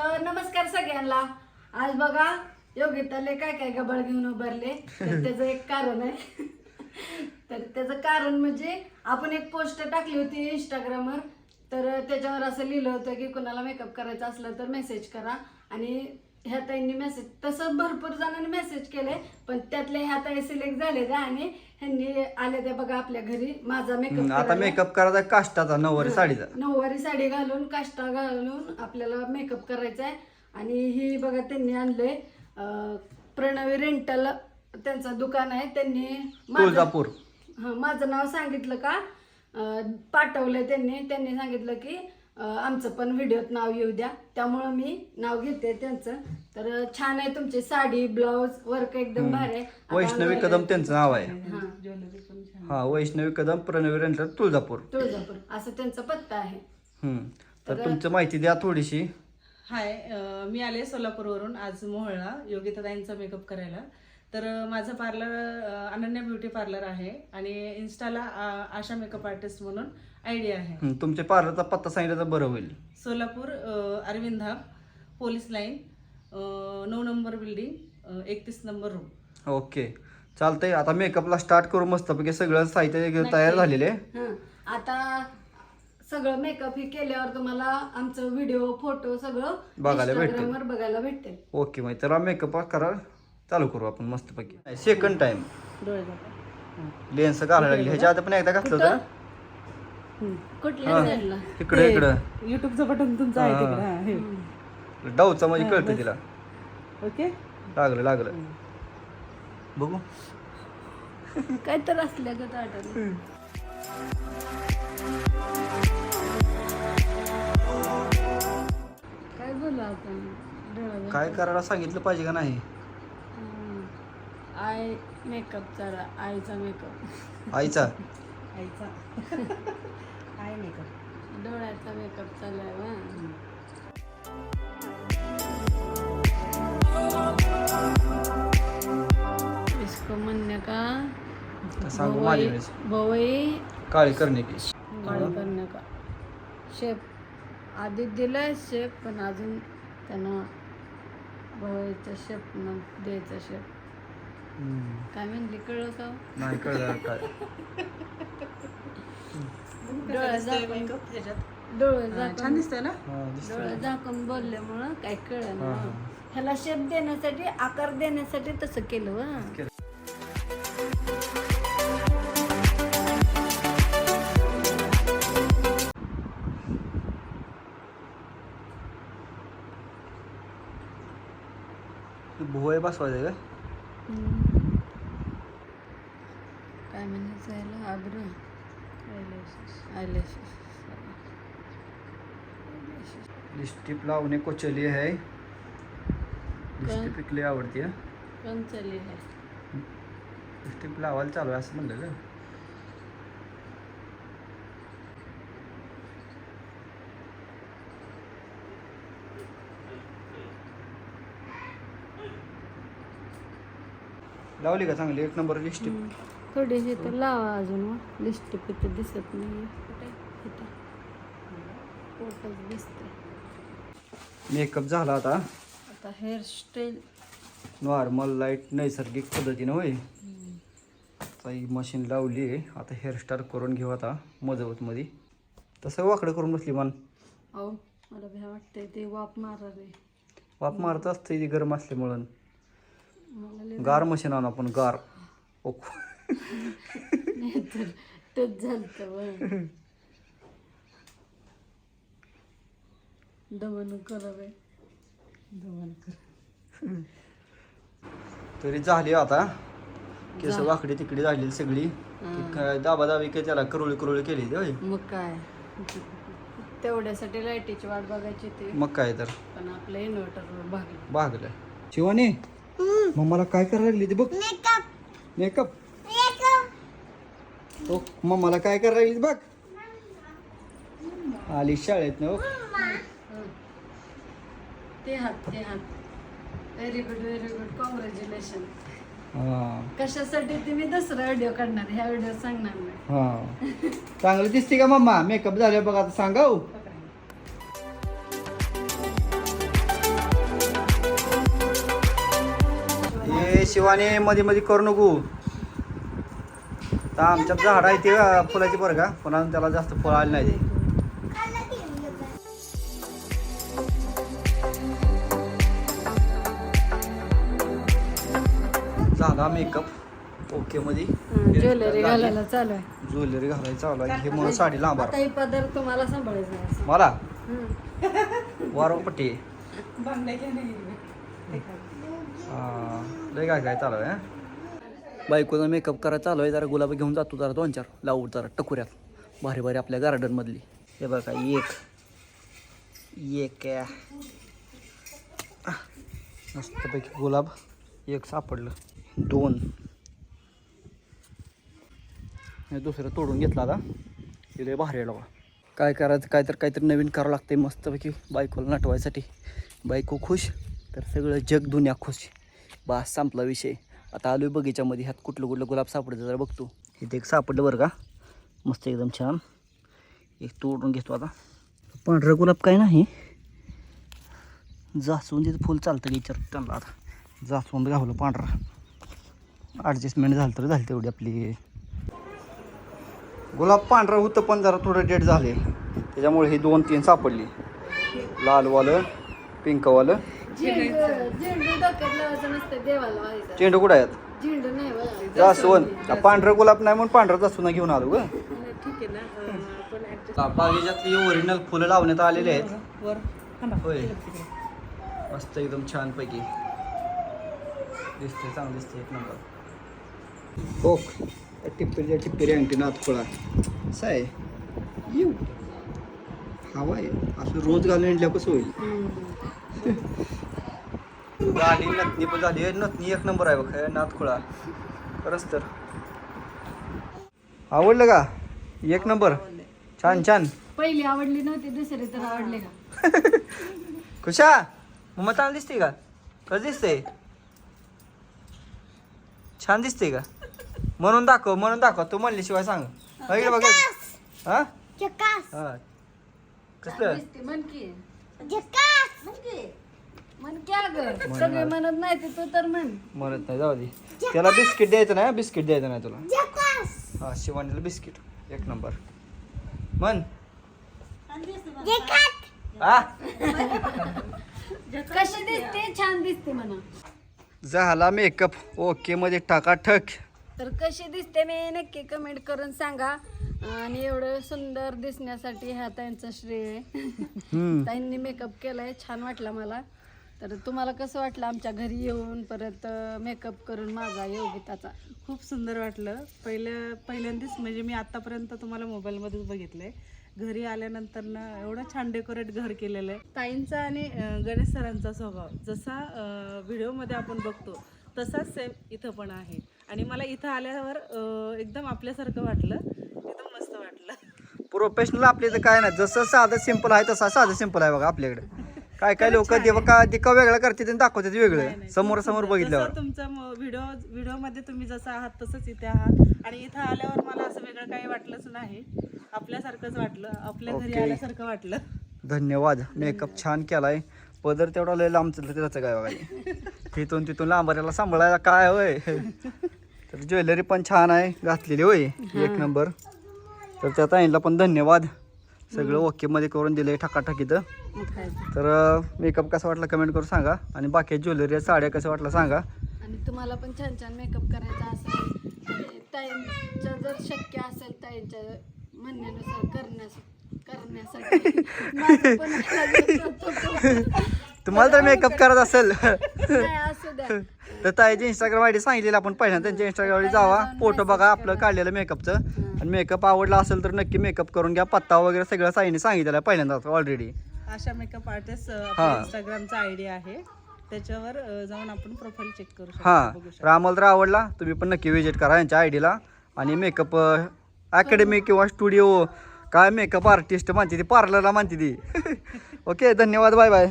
तर नमस्कार सगळ्यांना. आज बघा योगिताले काय काय गबाळ घेऊन उभारले. तर त्याचं एक कारण आहे. तर त्याचं कारण म्हणजे आपण एक पोस्ट टाकली होती इंस्टाग्रामवर तर त्याच्यावर असं लिहिलं होतं की कुणाला मेकअप करायचा असलं तर मेसेज करा. आणि ह्या ताईंनी मेसेज तसं भरपूर जणांनी मेसेज केले पण त्यातले ह्या ताई सिलेक्ट झाले आणि ह्यांनी आले ते बघा आपल्या घरी माझा हम्म, मेकअप आता मेकअप करायचा काष्टाचा नऊवारी साडीचा. नऊवारी साडी घालून काष्टा घालून आपल्याला मेकअप करायचा आहे. आणि ही बघा त्यांनी आणलंय अं, प्रणवी रेंटल त्यांचं दुकान आहे. त्यांनी माझं- तुळजापूर. हं, माझं नाव सांगितलं का? अं, पाठवलंय त्यांनी. त्यांनी सांगितलं की आमचं पण व्हिडिओत नाव येऊ द्या. त्यामुळं मी नाव घेते त्यांचं. तर छान आहे तुमची साडी ब्लाऊज वर्क एकदम भारी आहे. आता वैष्णवी आम्हाला- कदम त्यांचं नाव आहे. हां. हा वैष्णवी कदम प्रणवी रेंटल तुळजापूर. तुळजापूर. असं त्यांचा पत्ता आहे. हम्म. तर तुमचं माहिती द्या थोडीशी. हाय अ, मी आले सोलापूरवरून आज मोहळा योगिताताईंचा मेकअप करायला. तर अ, माझं पार्लर अनन्या ब्युटी पार्लर आहे आणि इन्स्टाला आशा मेकअप आर्टिस्ट म्हणून आयडिया आहे. हम्म, तुमच्या पार्लरचा पत्ता सांगितलं तर बरं होईल. सोलापूर अ, अरविंदा पोलीस लाईन अ, नऊ नंबर बिल्डिंग एकतीस नंबर रूम ओके. चालतंय. आता मेकअपला स्टार्ट करू मस्तपैकी. सगळं साहित्य तयार झालेले हं. आता सगळं मेकअप हे केल्यावर तुम्हाला आमचं व्हिडिओ फोटो सगळं बघायला भेटेल. Instagram वर बघायला भेटेल ओके मग तर मेकअप करा. चालू करू आपण मस्तपैकी. सेकंड टाइम डोळे. लेन्स घालायला लागली. ह्याच्या आधी पण एकदा घातलं होतं कुठल्या साईडला इकडे इकडं. युट्यूबचं बटन तुमचं आहे तिकडे हा, हे. डाऊचा म्हणजे कळतं तिला. ओके. लागलं लागलं. बघू. काय तर असल्या गत वाटत काय बोलू आपण? डोळा काय करायला सांगितलं पाहिजे का नाही? हं. आय मेकअप जरा आईचा मेकअप. आईचा? आईचा आहे मेकअप डोळ्याचा मेकअप चालू आहे वा इसको म्हणणे का? तर सांगू माझी वेळेस भवई काळी करणे की. काळी करणे का? शेप. आधी दिलाय शेप पण अजून त्यांना भवईचा शेप न द्यायचा शेप. काय म्हणली कळलं का? नाही कळलं काय. डोळा झाकून छान झाकून दिसतंय ना? दिसतंय. डोळे झाकून बोलल्यामुळं काय कळलं ना. ह्याला शेप देण्यासाठी आकार देण्यासाठी तसं केलं वा. केलं. भुवय बसवायचं का? काय म्हणायचं आग्रह आयलॅशेस लिपस्टिक लावणे कोचली आहे लिपस्टिक लई आवडते चालली आहे लिपस्टिक लावायला चालू आहे असं म्हणलं का लावली का चांगली? एक नंबर लिपस्टिक थोडीशी तर लावा अजून लिपस्टिक इथं दिसत नाही दिसते मेकअप झाला आता. आता हेअरस्टाईल नॉर्मल लाइट नैसर्गिक पद्धतीनं होय. ही मशीन लावली. आहे आता हेअरस्टाईल करून घेऊ आता मजबूतमध्ये. तसं वाकडं करून बसली मन अहो मला भ्या वाटतंय ते वाप मारणार. वाप मारत असते ती गरम असल्यामुळं. गार मशीन आणू आपण गार. तर दमन झाली आता. केस वाकडी तिकडी झाली सगळी. काय दाबा दाबी काय त्याला करुळी करुळी केली होय. मग काय? तेवढ्यासाठी लाईटीची वाट बघायची ते मग काय तर. पण आपलं इन्व्हर्टरवर भागलं. भागलं. शिवानी? मग मला काय करायला लागली ती बघ. मेकअप ओ मम्माला काय करायला लागली ती बघ. आली शाळेत ना ते हात ते हात very good very good congratulation हा. कशासाठी तुम्ही दुसरा व्हिडिओ काढणार ह्या व्हिडिओ सांगणार नाही. हा. चांगलं दिसते का मम्मा? मेकअप झालं बघ आता सांगा हो. शिवाने मध्ये मध्ये करू नको. तर आमच्यात झाड आहे ते फुलाची बरं का. पण अजून त्याला जास्त फळ आले नाही ते. झाला मेकअप ओके मध्ये ज्वेलरी घालायला चालू आहे. ज्वेलरी घालायचं चालू आहे. हे मला साडी लांब आता हे पदर तुम्हाला सांभाळायचं. मला? ना हिरव्या. हा, लय काय काय चालू आहे बायकोचा मेकअप करायला चालू आहे जरा गुलाब घेऊन जातो जरा दोन चार. लावू जरा टकुऱ्यात. भारी भारी आपल्या गार्डनमधली हे बघा एक. एक मस्तपैकी गुलाब. एक सापडलं. दोन. हे दुसरं तोडून घेतला आता. तिथे भारी आहे काय करायचं काय तर काहीतरी नवीन करावं लागतंय मस्तपैकी बायकोला नटवायसाठी. बायको खुश तर सगळं जग दुनिया खुश. बास संपला विषय. आता आलोय बगीच्यामध्ये ह्यात कुठलं कुठलं गुलाब सापडतं जरा बघतो. इथे एक सापडलं बरं का? मस्त एकदम छान. एक तोडून घेतो आता. पांढरं गुलाब काय नाही. जास्वंदीचं फुल चालतं विचार त्यांना आता. जास्वंद घावलं पांढरा. ॲडजस्टमेंट झालं तर झाली तेवढी आपली. गुलाब पांढरं होतं पण जरा थोडं डेट झाले त्याच्यामुळे हे दोन तीन सापडली. लालवालं पिंकवालं. झेंडू झेंडू डोक्यात लावायचं नसतं देवाला व्हायचं चेंडू कुठं आहेत? झेंडू नाही बघा. जास्वंद पांढरं गुलाब नाही म्हणून पांढरं जास्वंद घेऊन आलो ग. आणि ठीक आहे ना. अं, आपण adjust- बागेच्यातली ओरिजिनल फुलं लावण्यात आलेली आहेत. वर थांबा. होय. मस्त एकदम छान पैकी दिसते चांगलं दिसते एक नंबर. हो टिप्पीच्या टिप्पीरी अंगठी नाथ असं आहे येऊ. हवा आहे. असं रोज घालून आणल्या कसं होईल गाडी नथनी पण झाली. आहे. नथनी एक नंबर आहे बघ हे नाथ खुळा खरंच तर. आवडलं का? एक नंबर. छान छान. पहिली आवडली नव्हती दुसरी तर आवडली का खुशा मम्मा चांगली दिसते का? कसं दिसते? छान दिसते का? म्हणून दाखव म्हणून दाखव. तू म्हणल्याशिवाय सांग. हा, इकडे बघ हा? हा. कसलं? क्या ग? सगळे म्हणत नाही ते तू तर म्हण. म्हणत नाही जाऊ दे. त्याला बिस्किट द्यायचं नाही बिस्किट द्यायचं नाही तुला. हा शिवानीला बिस्किट. एक नंबर. म्हण. हा? कशी दिसते? छान दिसते म्हणा. झाला मेकअप. ओके मध्ये टाकाठक तर कशी दिसते मी नक्की कमेंट करून सांगा. आणि एवढं सुंदर दिसण्यासाठी ह्या त्यांचं श्रेय आहे. हम्म. ताईंनी मेकअप केलाय छान वाटला मला. तर तुम्हाला कसं वाटलं आमच्या घरी येऊन परत मेकअप करून माझा योगिताचा? खूप सुंदर वाटलं. पहिल्या पहिल्यांदाच म्हणजे मी आतापर्यंत तुम्हाला मोबाईलमध्येच बघितलंय. घरी आल्यानंतर ना एवढं छान डेकोरेट घर केलेलं आहे. ताईंचा आणि गणेश सरांचा स्वभाव. जसा व्हिडिओमध्ये आपण बघतो तसाच सेम इथं पण आहे. आणि मला इथं आल्यावर एकदम आपल्यासारखं वाटलं. एकदम मस्त वाटलं. प्रोफेशनल आपल्या इथं काय नाही. जसं साधं सिंपल आहे तसं साधं सिंपल आहे बघा आपल्याकडे. काय काय लोक देवका दिका वेगळा करतात आणि दाखवतात वेगळं? समोर समोर बघितल्यावर. जसं तुमचं व्हिडिओ व्हिडिओमध्ये तुम्ही जसं आहात तसंच इथे आहात. आणि इथं आल्यावर मला असं वेगळं काही वाटलंच नाही. आपल्यासारखंच वाटलं. आपल्या घरी. आल्यासारखं वाटलं. धन्यवाद. मेकअप छान केलाय. पदर तेवढा लय लांब चाललं त्याचं काय बघा तिथून तिथून लांबऱ्याला सांभाळायला काय होय? तर ज्वेलरी पण छान आहे. घातलेली होय. एक नंबर. तर त्या ताईंना पण धन्यवाद. सगळं ओके मध्ये करून दिले ठकाठकीतं मग काय तर. मेकअप कसा वाटला कमेंट करून सांगा. आणि बाकी ज्वेलरी साड्या कसं वाटलं सांगा. आणि तुम्हाला पण छान छान मेकअप करायचा असेल जर शक्य असेल ताईंच्या म्हणण्यानुसार करण्यास करण्यासाठी. तुम्हाला तर मेकअप करायचा असेल. तर ताईची इंस्टाग्राम आयडी सांगितलेली आपण पहिल्यांदा त्यांच्या इंस्टाग्राम आयडी जावा. फोटो बघा आपलं काढलेलं मेकअपचं आणि मेकअप आवडला असेल तर नक्की मेकअप करून घ्या. पत्ता वगैरे सगळं साईने सांगितलेलं आहे पहिल्यांदा ऑलरेडी आशा मेकअप आर्टिस्ट हा. इंस्टाग्रामचा आयडी आहे. त्याच्यावर अ, जाऊन आपण प्रोफाईल चेक करू शकतो. हां. बघू तर आम्हाला तर आवडला. तुम्ही पण नक्की विजिट करा यांच्या आयडीला आणि मेकअप अकॅडमी किंवा स्टुडिओ काय मेकअप आर्टिस्ट म्हणते ती पार्लरला म्हणते ती. ओके धन्यवाद. Bye bye